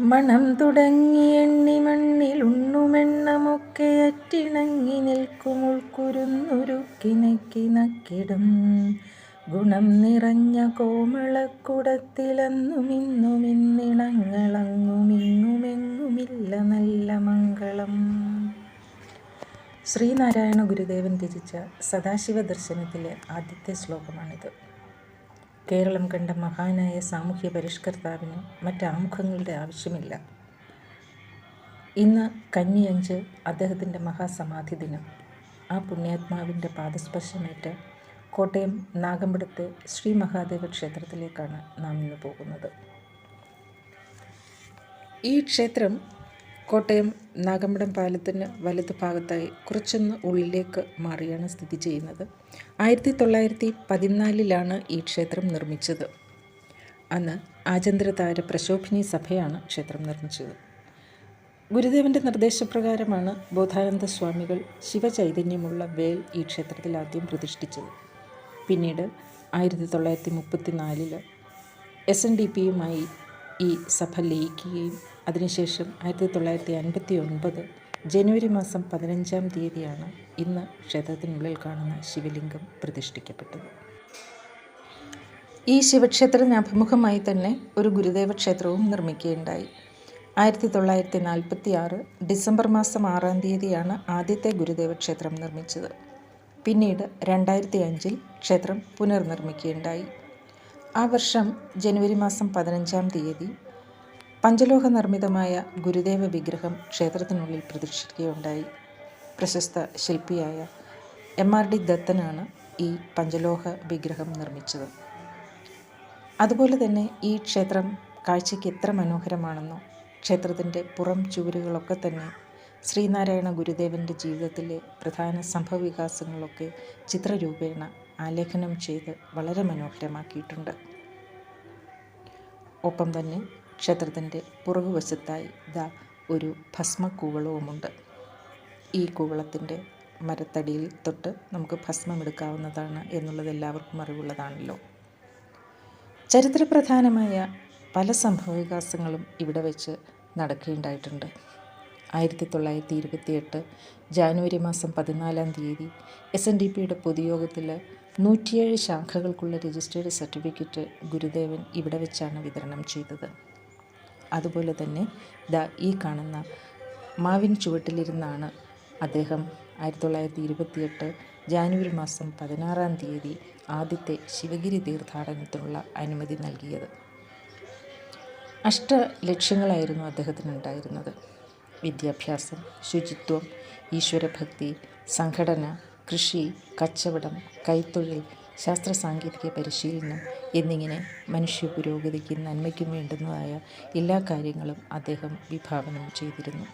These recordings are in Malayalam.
മണം തുടങ്ങി എണ്ണി മണ്ണിൽ ഉണ്ണുമെണ്ണമൊക്കെ അറ്റിണങ്ങി നിൽക്കും ഉൾക്കുരുന്നുരുക്കി നക്കി നക്കിടും. ഗുണം നിറഞ്ഞ കോമളക്കുടത്തിലന്നുമിന്നുമിന്നിണങ്ങളങ്ങുമിങ്ങുമെങ്ങുമില്ല നല്ല മംഗളം. ശ്രീനാരായണ ഗുരുദേവൻ രചിച്ച സദാശിവ ദർശനത്തിലെ ആദ്യത്തെ ശ്ലോകമാണിത്. കേരളം കണ്ട മഹാനായ സാമൂഹ്യ പരിഷ്കർത്താവിന് മറ്റ് ആമുഖങ്ങളുടെ ആവശ്യമില്ല. ഇന്ന് കന്നിയഞ്ച് അദ്ദേഹത്തിന്റെ മഹാസമാധി ദിനം. ആ പുണ്യാത്മാവിന്റെ പാദസ്പർശമേറ്റ് കോട്ടയം നാഗമ്പടത്തെ ശ്രീ മഹാദേവ ക്ഷേത്രത്തിലേക്കാണ് നാം ഇന്ന് പോകുന്നത്. ഈ ക്ഷേത്രം കോട്ടയം നാഗമ്പടം പാലത്തിന് വലത് ഭാഗത്തായി കുറച്ചൊന്ന് ഉള്ളിലേക്ക് മാറിയാണ് സ്ഥിതി ചെയ്യുന്നത്. ആയിരത്തി തൊള്ളായിരത്തി പതിനാലിലാണ് ഈ ക്ഷേത്രം നിർമ്മിച്ചത്. അന്ന് ആചന്ദ്രതാര പ്രശോഭിനി സഭയാണ് ക്ഷേത്രം നിർമ്മിച്ചത്. ഗുരുദേവന്റെ നിർദ്ദേശപ്രകാരമാണ് ബോധാനന്ദ സ്വാമികൾ ശിവചൈതന്യമുള്ള വേൽ ഈ ക്ഷേത്രത്തിൽ ആദ്യം പ്രതിഷ്ഠിച്ചത്. പിന്നീട് ആയിരത്തി തൊള്ളായിരത്തി മുപ്പത്തി നാലിൽ എസ് എൻ ഡി പിയുമായി ഈ സഭ ലയിക്കുകയും അതിനുശേഷം ആയിരത്തി തൊള്ളായിരത്തി അൻപത്തി ഒൻപത് ജനുവരി മാസം പതിനഞ്ചാം തീയതിയാണ് ഇന്ന് ക്ഷേത്രത്തിനുള്ളിൽ കാണുന്ന ശിവലിംഗം പ്രതിഷ്ഠിക്കപ്പെട്ടത്. ഈ ശിവക്ഷേത്രത്തിന് അഭിമുഖമായി തന്നെ ഒരു ഗുരുദേവ ക്ഷേത്രവും നിർമ്മിക്കുകയുണ്ടായി. ആയിരത്തി തൊള്ളായിരത്തി നാൽപ്പത്തി ആറ് ഡിസംബർ മാസം ആറാം തീയതിയാണ് ആദ്യത്തെ ഗുരുദേവ ക്ഷേത്രം നിർമ്മിച്ചത്. പിന്നീട് രണ്ടായിരത്തി അഞ്ചിൽ ക്ഷേത്രം പുനർനിർമ്മിക്കുകയുണ്ടായി. ആ വർഷം ജനുവരി മാസം പതിനഞ്ചാം തീയതി പഞ്ചലോഹ നിർമ്മിതമായ ഗുരുദേവ വിഗ്രഹം ക്ഷേത്രത്തിനുള്ളിൽ പ്രതിഷ്ഠിക്കുകയുണ്ടായി. പ്രശസ്ത ശില്പിയായ എം ആർ ഡി ദത്തനാണ് ഈ പഞ്ചലോഹ വിഗ്രഹം നിർമ്മിച്ചത്. അതുപോലെ തന്നെ ഈ ക്ഷേത്രം കാഴ്ചയ്ക്ക് എത്ര മനോഹരമാണെന്നോ ക്ഷേത്രത്തിന്റെ പുറം ചുവരുകളൊക്കെ തന്നെ ശ്രീനാരായണ ഗുരുദേവന്റെ ജീവിതത്തിലെ പ്രധാന സംഭവവികാസങ്ങളൊക്കെ ചിത്രരൂപേണ ആലേഖനം ചെയ്ത് വളരെ മനോഹരമാക്കിയിട്ടുണ്ട്. ഒപ്പം തന്നെ ക്ഷേത്രത്തിന്റെ പുറകുവശത്തായി ദാ ഒരു ഭസ്മക്കൂവളവുമുണ്ട് ഈ കൂവളത്തിന്റെ മരത്തടിയിൽ തൊട്ട് നമുക്ക് ഭസ്മം എടുക്കാവുന്നതാണ് എന്നുള്ളത് എല്ലാവർക്കും അറിവുള്ളതാണല്ലോ. ചരിത്രപ്രധാനമായ പല സംഭവവികാസങ്ങളും ഇവിടെ വെച്ച് നടക്കുകയുണ്ടായിട്ടുണ്ട് ആയിരത്തി തൊള്ളായിരത്തി ഇരുപത്തിയെട്ട് ജാനുവരി മാസം പതിനാലാം തീയതി എസ് എൻ ഡി പിയുടെ പൊതുയോഗത്തിൽ നൂറ്റിയേഴ് ശാഖകൾക്കുള്ള രജിസ്റ്റേർഡ് സർട്ടിഫിക്കറ്റ് ഗുരുദേവൻ ഇവിടെ വെച്ചാണ് വിതരണം ചെയ്തത്. അതുപോലെ തന്നെ ദ ഈ കാണുന്ന മാവിൻ ചുവട്ടിലിരുന്നാണ് അദ്ദേഹം ആയിരത്തി തൊള്ളായിരത്തി ഇരുപത്തിയെട്ട് ജാനുവരി മാസം പതിനാറാം തീയതി ആദ്യത്തെ ശിവഗിരി തീർത്ഥാടനത്തിനുള്ള അനുമതി നൽകിയത്. അഷ്ട ലക്ഷ്യങ്ങളായിരുന്നു അദ്ദേഹത്തിനുണ്ടായിരുന്നത്. വിദ്യാഭ്യാസം ശുചിത്വം ഈശ്വരഭക്തി സംഘടന കൃഷി കച്ചവടം കൈത്തൊഴിൽ ശാസ്ത്ര സാങ്കേതിക പരിശീലനം എന്നിങ്ങനെ മനുഷ്യ പുരോഗതിക്കും നന്മയ്ക്കും വേണ്ടുന്നതായ എല്ലാ കാര്യങ്ങളും അദ്ദേഹം വിഭാവനം ചെയ്തിരുന്നു.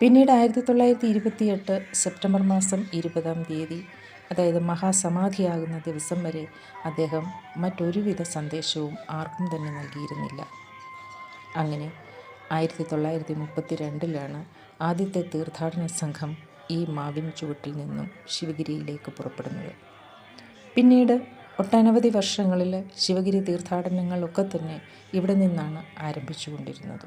പിന്നീട് ആയിരത്തി തൊള്ളായിരത്തി ഇരുപത്തിയെട്ട് സെപ്റ്റംബർ മാസം ഇരുപതാം തീയതി അതായത് മഹാസമാധിയാകുന്ന ദിവസം വരെ അദ്ദേഹം മറ്റൊരുവിധ സന്ദേശവും ആർക്കും തന്നെ നൽകിയിരുന്നില്ല. അങ്ങനെ ആയിരത്തി തൊള്ളായിരത്തി മുപ്പത്തി രണ്ടിലാണ് ആദ്യത്തെ തീർത്ഥാടന സംഘം ഈ മാവിൻ ചുവട്ടിൽ നിന്നും ശിവഗിരിയിലേക്ക് പുറപ്പെടുന്നത്. പിന്നീട് ഒട്ടനവധി വർഷങ്ങളിൽ ശിവഗിരി തീർത്ഥാടനങ്ങളൊക്കെ തന്നെ ഇവിടെ നിന്നാണ് ആരംഭിച്ചുകൊണ്ടിരുന്നത്.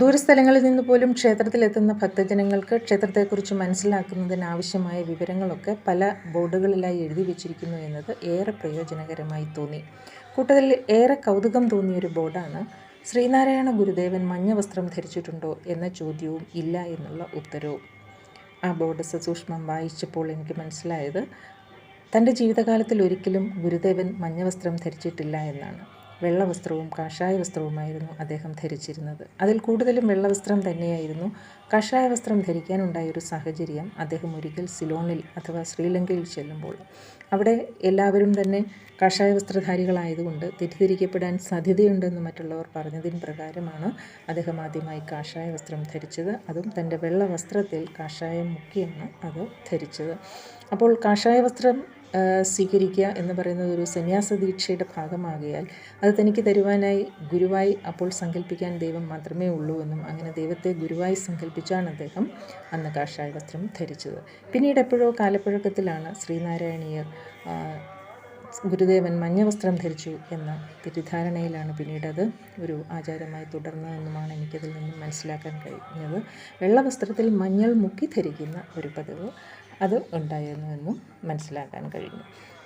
ദൂരസ്ഥലങ്ങളിൽ നിന്ന് പോലും ക്ഷേത്രത്തിലെത്തുന്ന ഭക്തജനങ്ങൾക്ക് ക്ഷേത്രത്തെക്കുറിച്ച് മനസ്സിലാക്കുന്നതിനാവശ്യമായ വിവരങ്ങളൊക്കെ പല ബോർഡുകളിലായി എഴുതി വച്ചിരിക്കുന്നു എന്നത് ഏറെ പ്രയോജനകരമായി തോന്നി. കൂട്ടത്തിൽ ഏറെ കൗതുകം തോന്നിയൊരു ബോർഡാണ് ശ്രീനാരായണ ഗുരുദേവൻ മഞ്ഞ വസ്ത്രം ധരിച്ചിട്ടുണ്ടോ എന്ന ചോദ്യവും ഇല്ല എന്നുള്ള ഉത്തരവും. ആ ബോർഡ് സസൂക്ഷ്മം വായിച്ചപ്പോൾ എനിക്ക് മനസ്സിലായത് തന്റെ ജീവിതകാലത്തിൽ ഒരിക്കലും ഗുരുദേവൻ മഞ്ഞവസ്ത്രം ധരിച്ചിട്ടില്ല എന്നാണ്. വെള്ളവസ്ത്രവും കാഷായ വസ്ത്രവുമായിരുന്നു അദ്ദേഹം ധരിച്ചിരുന്നത്. അതിൽ കൂടുതലും വെള്ളവസ്ത്രം തന്നെയായിരുന്നു. കാഷായ വസ്ത്രം ധരിക്കാനുണ്ടായ ഒരു സാഹചര്യം അദ്ദേഹം ഒരിക്കൽ സിലോണിൽ അഥവാ ശ്രീലങ്കയിൽ ചെല്ലുമ്പോൾ. അവിടെ എല്ലാവരും തന്നെ കാഷായ വസ്ത്രധാരികളായതുകൊണ്ട് തെറ്റിദ്ധരിക്കപ്പെടാൻ സാധ്യതയുണ്ടെന്ന് മറ്റുള്ളവർ പറഞ്ഞതിന് പ്രകാരമാണ് അദ്ദേഹം ആദ്യമായി കാഷായ വസ്ത്രം ധരിച്ചത്. അതും തന്റെ വെള്ള വസ്ത്രത്തിൽ കാഷായം മുക്കിയാണ് അത് ധരിച്ചത്. അപ്പോൾ കാഷായ വസ്ത്രം സ്വീകരിക്കുക എന്ന് പറയുന്നത് ഒരു സന്യാസ ദീക്ഷയുടെ ഭാഗമാകിയാൽ അത് തനിക്ക് തരുവാനായി ഗുരുവായി അപ്പോൾ സങ്കല്പിക്കാൻ ദൈവം മാത്രമേ ഉള്ളൂ എന്നും അങ്ങനെ ദൈവത്തെ ഗുരുവായി സങ്കല്പിച്ചാണ് അദ്ദേഹം അന്ന് കാഷായ വസ്ത്രം ധരിച്ചത്. പിന്നീട് എപ്പോഴോ കാലപ്പഴക്കത്തിലാണ് ശ്രീനാരായണീയർ ഗുരുദേവൻ മഞ്ഞ വസ്ത്രം ധരിച്ചു എന്ന തെറ്റിദ്ധാരണയിലാണ് പിന്നീട് അത് ഒരു ആചാരമായി തുടർന്നതെന്നുമാണ് എനിക്കതിൽ നിന്നും മനസ്സിലാക്കാൻ കഴിഞ്ഞത്. വെള്ള വസ്ത്രത്തിൽ മഞ്ഞൾ മുക്കി ധരിക്കുന്ന ഒരു പതിവ്. അത് ഉണ്ടായിരുന്നുവെന്നും മനസ്സിലാക്കാൻ കഴിഞ്ഞു.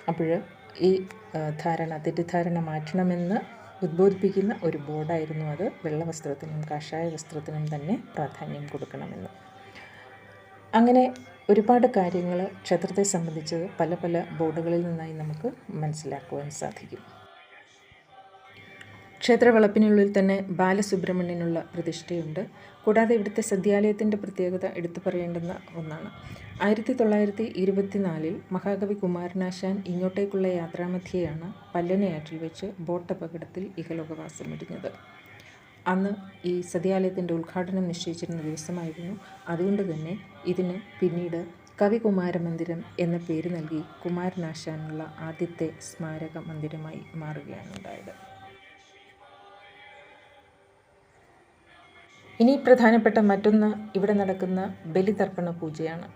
അപ്പോൾ ഈ ധാരണ തെറ്റിദ്ധാരണ മാറ്റണമെന്ന് ഉദ്ബോധിപ്പിക്കുന്ന ഒരു ബോർഡായിരുന്നു അത്. വെള്ള വസ്ത്രത്തിനും കാഷായ വസ്ത്രത്തിനും തന്നെ പ്രാധാന്യം കൊടുക്കണമെന്ന്. അങ്ങനെ ഒരുപാട് കാര്യങ്ങൾ ക്ഷേത്രത്തെ സംബന്ധിച്ച് പല പല ബോർഡുകളിൽ നിന്നായി നമുക്ക് മനസ്സിലാക്കുവാൻ സാധിക്കും. ക്ഷേത്രവളപ്പിനുള്ളിൽ തന്നെ ബാലസുബ്രഹ്മണ്യനുള്ള പ്രതിഷ്ഠയുണ്ട്. കൂടാതെ ഇവിടുത്തെ സദ്യാലയത്തിന്റെ പ്രത്യേകത എടുത്തു പറയേണ്ടുന്ന ഒന്നാണ്. ആയിരത്തി തൊള്ളായിരത്തി ഇരുപത്തിനാലിൽ മഹാകവി കുമാരനാശാൻ ഇങ്ങോട്ടേക്കുള്ള യാത്രാമധ്യയാണ് പല്ലനയാറ്റിൽ വെച്ച് ബോട്ട് അപകടത്തിൽ ഇഹലോകവാസം വെടിഞ്ഞത് അന്ന് ഈ സദ്യാലയത്തിന്റെ ഉദ്ഘാടനം നിശ്ചയിച്ചിരുന്ന ദിവസമായിരുന്നു. അതുകൊണ്ട് തന്നെ ഇതിന് പിന്നീട് കവികുമാര മന്ദിരം എന്ന പേര് നൽകി കുമാരനാശാനുള്ള ആദ്യത്തെ സ്മാരക മന്ദിരമായി മാറുകയാണ് ഉണ്ടായത്. ഇനി പ്രധാനപ്പെട്ട മറ്റൊന്ന് ഇവിടെ നടക്കുന്ന ബലിതർപ്പണ പൂജയാണ്.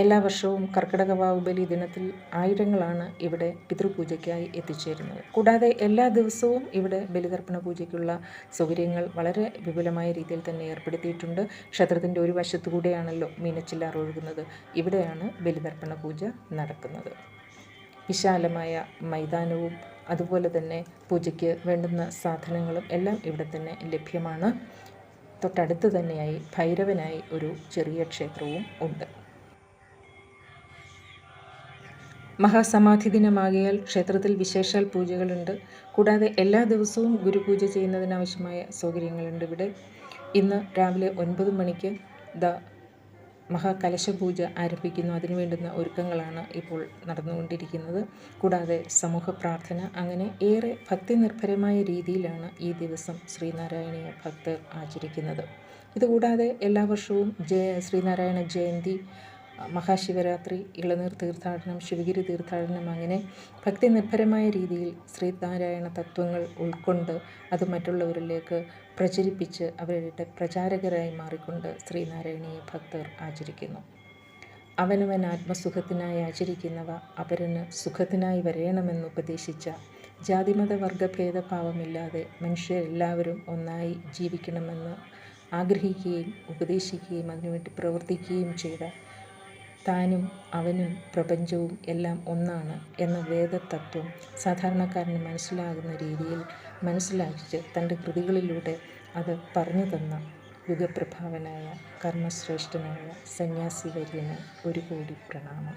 എല്ലാ വർഷവും കർക്കിടക വാവ് ബലി ദിനത്തിൽ ആയിരങ്ങളാണ് ഇവിടെ പിതൃപൂജയ്ക്കായി എത്തിച്ചേരുന്നത്. കൂടാതെ എല്ലാ ദിവസവും ഇവിടെ ബലിതർപ്പണ പൂജയ്ക്കുള്ള സൗകര്യങ്ങൾ വളരെ വിപുലമായ രീതിയിൽ തന്നെ ഏർപ്പെടുത്തിയിട്ടുണ്ട്. ക്ഷേത്രത്തിന്റെ ഒരു വശത്തുകൂടെയാണല്ലോ മീനച്ചില്ലാർ ഒഴുകുന്നത്. ഇവിടെയാണ് ബലിതർപ്പണ പൂജ നടക്കുന്നത്. വിശാലമായ മൈതാനവും അതുപോലെ തന്നെ പൂജയ്ക്ക് വേണ്ടുന്ന സാധനങ്ങളും എല്ലാം ഇവിടെ തന്നെ ലഭ്യമാണ്. തൊട്ടടുത്ത് തന്നെയായി ഭൈരവനായി ഒരു ചെറിയ ക്ഷേത്രവും ഉണ്ട്. മഹാസമാധി ദിനമാകിയാൽ ക്ഷേത്രത്തിൽ വിശേഷാൽ പൂജകളുണ്ട്. കൂടാതെ എല്ലാ ദിവസവും ഗുരുപൂജ ചെയ്യുന്നതിനാവശ്യമായ സൗകര്യങ്ങളുണ്ട് ഇവിടെ. ഇന്ന് രാവിലെ ഒൻപത് മണിക്ക് ദ മഹാകലശപൂജ ആരംഭിക്കുന്നു. അതിനു വേണ്ടുന്ന ഒരുക്കങ്ങളാണ് ഇപ്പോൾ നടന്നുകൊണ്ടിരിക്കുന്നത്. കൂടാതെ സമൂഹ പ്രാർത്ഥന. അങ്ങനെ ഏറെ ഭക്തി നിർഭരമായ രീതിയിലാണ് ഈ ദിവസം ശ്രീനാരായണീയ ഭക്തർ ആചരിക്കുന്നത്. ഇതുകൂടാതെ എല്ലാ വർഷവും ജയ ശ്രീനാരായണ ജയന്തി മഹാശിവരാത്രി ഇളനീർ തീർത്ഥാടനം ശിവഗിരി തീർത്ഥാടനം അങ്ങനെ ഭക്തി നിർഭരമായ രീതിയിൽ ശ്രീനാരായണ തത്വങ്ങൾ ഉൾക്കൊണ്ട് അത് മറ്റുള്ളവരിലേക്ക് പ്രചരിപ്പിച്ച് അവരുടെ പ്രചാരകരായി മാറിക്കൊണ്ട് ശ്രീനാരായണീയ ഭക്തർ ആചരിക്കുന്നു. അവനവൻ ആത്മസുഖത്തിനായി ആചരിക്കുന്നവ അപരന് സുഖത്തിനായി വരയണമെന്ന് ഉപദേശിച്ച ജാതിമത വർഗഭേദഭാവമില്ലാതെ മനുഷ്യരെല്ലാവരും ഒന്നായി ജീവിക്കണമെന്ന് ആഗ്രഹിക്കുകയും ഉപദേശിക്കുകയും അതിനുവേണ്ടി പ്രവർത്തിക്കുകയും ചെയ്ത താനും അവനും പ്രപഞ്ചവും എല്ലാം ഒന്നാണ് എന്ന വേദതത്വം സാധാരണക്കാരന് മനസ്സിലാകുന്ന രീതിയിൽ മനസ്സിലാക്കിച്ച് തന്റെ കൃതികളിലൂടെ അത് പറഞ്ഞു തന്ന യുഗപ്രഭാവനായ കർമ്മശ്രേഷ്ഠനായ സന്യാസി വര്യന് ഒരു കോടി പ്രണാമം.